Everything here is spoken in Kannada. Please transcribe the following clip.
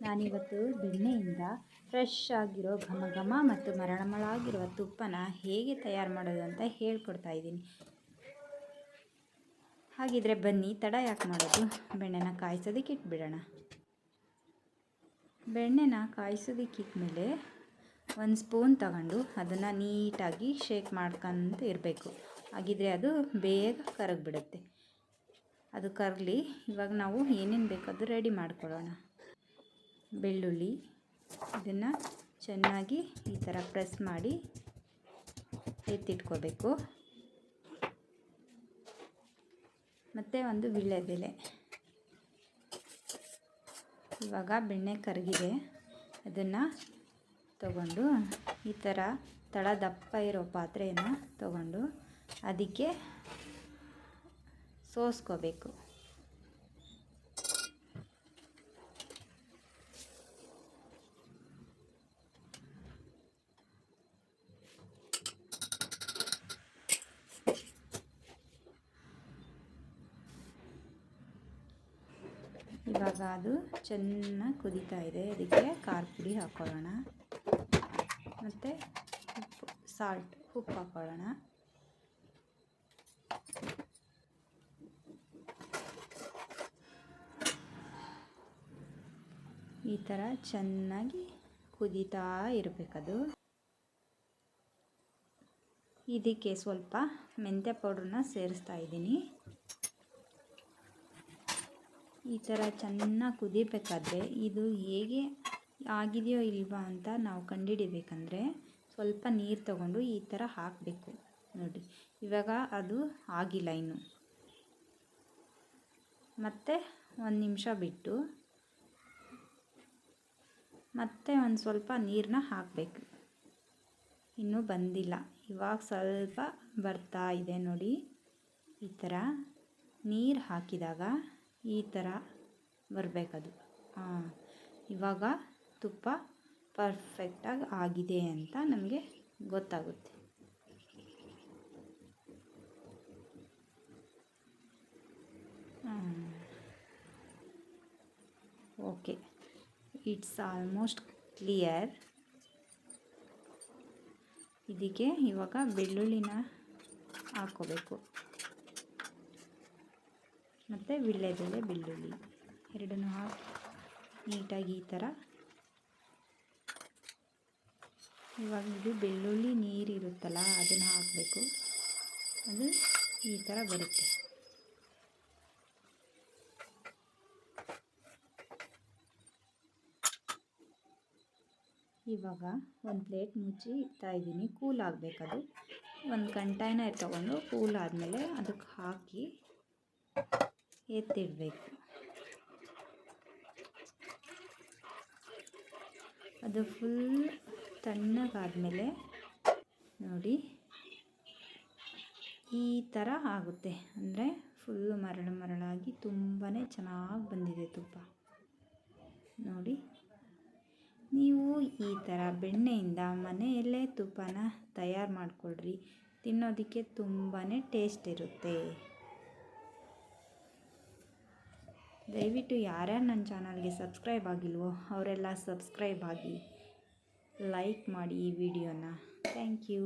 ನಾನಿವತ್ತು ಬೆಣ್ಣೆಯಿಂದ ಫ್ರೆಶ್ ಆಗಿರೋ ಘಮ ಘಮ ಮತ್ತು ಮರಣಮಳಾಗಿರುವ ತುಪ್ಪನ ಹೇಗೆ ತಯಾರು ಮಾಡೋದು ಅಂತ ಹೇಳ್ಕೊಡ್ತಾ ಇದ್ದೀನಿ. ಹಾಗಿದ್ರೆ ಬನ್ನಿ, ತಡ ಯಾಕೆ ಮಾಡೋದು? ಬೆಣ್ಣೆನ ಕಾಯಿಸೋದಕ್ಕೆ ಇಟ್ಬಿಡೋಣ. ಬೆಣ್ಣೆನ ಕಾಯಿಸೋದಕ್ಕೆ ಇಟ್ಮೇಲೆ ಒಂದು ಸ್ಪೂನ್ ತಗೊಂಡು ಅದನ್ನು ನೀಟಾಗಿ ಶೇಕ್ ಮಾಡ್ಕೊಂತ ಇರಬೇಕು. ಹಾಗಿದ್ರೆ ಅದು ಬೇಗ ಕರಗಿಬಿಡುತ್ತೆ. ಅದು ಕರಗಲಿ ಇವಾಗ ನಾವು ಏನೇನು ಬೇಕಾದರೂ ರೆಡಿ ಮಾಡ್ಕೊಳ್ಳೋಣ. ಬೆಳ್ಳುಳ್ಳಿ ಇದನ್ನು ಚೆನ್ನಾಗಿ ಈ ಥರ ಪ್ರೆಸ್ ಮಾಡಿ ಎತ್ತಿಟ್ಕೋಬೇಕು. ಮತ್ತು ಒಂದು ವಿಳ್ಳೆದೆಲೆ ಇವಾಗ ಬೆಣ್ಣೆ ಕರಗಿದೆ. ಅದನ್ನು ತಗೊಂಡು ಈ ಥರ ತಳ ದಪ್ಪ ಇರೋ ಪಾತ್ರೆಯನ್ನು ತಗೊಂಡು ಅದಕ್ಕೆ ಸೋಸ್ಕೋಬೇಕು. ಇವಾಗ ಅದು ಚೆನ್ನಾಗಿ ಕುದೀತಾ ಇದೆ. ಅದಕ್ಕೆ ಖಾರ ಪುಡಿ ಹಾಕ್ಕೊಳ್ಳೋಣ ಮತ್ತು ಉಪ್ಪು ಸಾಲ್ಟ್ ಉಪ್ಪು ಹಾಕ್ಕೊಳ್ಳೋಣ ಈ ಥರ ಚೆನ್ನಾಗಿ ಕುದೀತಾ ಇರಬೇಕದು. ಇದಕ್ಕೆ ಸ್ವಲ್ಪ ಮೆಂತ್ಯ ಪೌಡ್ರನ್ನ ಸೇರಿಸ್ತಾ ಇದ್ದೀನಿ. ಈ ಥರ ಚೆನ್ನಾಗಿ ಕುದಿಬೇಕಾದ್ರೆ ಇದು ಹೇಗೆ ಆಗಿದೆಯೋ ಇಲ್ವಾ ಅಂತ ನಾವು ಕಂಡುಹಿಡಿಬೇಕಂದ್ರೆ ಸ್ವಲ್ಪ ನೀರು ತಗೊಂಡು ಈ ಥರ ಹಾಕಬೇಕು. ನೋಡಿ, ಇವಾಗ ಅದು ಆಗಿಲ್ಲ ಇನ್ನು. ಮತ್ತೆ ಒಂದು ನಿಮಿಷ ಬಿಟ್ಟು ಮತ್ತೆ ಒಂದು ಸ್ವಲ್ಪ ನೀರನ್ನ ಹಾಕಬೇಕು. ಇನ್ನೂ ಬಂದಿಲ್ಲ. ಇವಾಗ ಸ್ವಲ್ಪ ಬರ್ತಾ ಇದೆ ನೋಡಿ. ಈ ಥರ ನೀರು ಹಾಕಿದಾಗ ಈ ಥರ ಬರಬೇಕದು. ಹಾಂ ಇವಾಗ ತುಪ್ಪ ಪರ್ಫೆಕ್ಟಾಗಿ ಆಗಿದೆ ಅಂತ ನಮಗೆ ಗೊತ್ತಾಗುತ್ತೆ. ಓಕೆ. ಇಟ್ಸ್ ಆಲ್ಮೋಸ್ಟ್ ಕ್ಲಿಯರ್ ಇದಕ್ಕೆ ಇವಾಗ ಬೆಳ್ಳುಳ್ಳಿನ ಹಾಕ್ಕೋಬೇಕು. ಮತ್ತು ವೀಳ್ಯದೆಲೆ ಬೆಳ್ಳುಳ್ಳಿ. ಎರಡನ್ನೂ ಹಾಕಿ, ನೀಟಾಗಿ ಈ ಥರ. ಇವಾಗ ಇದು ಬೆಳ್ಳುಳ್ಳಿ ನೀರಿರುತ್ತಲ್ಲ ಅದನ್ನು ಹಾಕಬೇಕು. ಅದು ಈ ಥರ ಬರುತ್ತೆ. ಇವಾಗ ಒಂದು ಪ್ಲೇಟ್ ಮುಚ್ಚಿ ಇಡ್ತಾ ಇದ್ದೀನಿ. ಕೂಲ್ ಆಗಬೇಕದು ಒಂದು ಕಂಟೈನರ್ ತೊಗೊಂಡು ಕೂಲ್ ಆದಮೇಲೆ ಅದಕ್ಕೆ ಹಾಕಿ ಎತ್ತಿಡಬೇಕು. ಅದು ಫುಲ್ ತಣ್ಣಗಾದಮೇಲೆ ನೋಡಿ ಈ ಥರ ಆಗುತ್ತೆ. ಅಂದರೆ ಫುಲ್ಲು ಮರಳು ಮರಳಾಗಿ ತುಂಬಾ ಚೆನ್ನಾಗಿ ಬಂದಿದೆ ತುಪ್ಪ. ನೋಡಿ, ನೀವು ಈ ಥರ ಬೆಣ್ಣೆಯಿಂದ ಮನೆಯಲ್ಲೇ ತುಪ್ಪನ ತಯಾರು ಮಾಡಿಕೊಳ್ರಿ. ತಿನ್ನೋದಕ್ಕೆ ತುಂಬಾ ಟೇಸ್ಟ್ ಇರುತ್ತೆ. ದಯವಿಟ್ಟು ಯಾರ್ಯಾರು ನನ್ನ ಚಾನಲ್ಗೆ ಸಬ್ಸ್ಕ್ರೈಬ್ ಆಗಿಲ್ವೋ ಅವರೆಲ್ಲ ಸಬ್ಸ್ಕ್ರೈಬ್ ಆಗಿ ಲೈಕ್ ಮಾಡಿ ಈ ವಿಡಿಯೋನ. Thank you.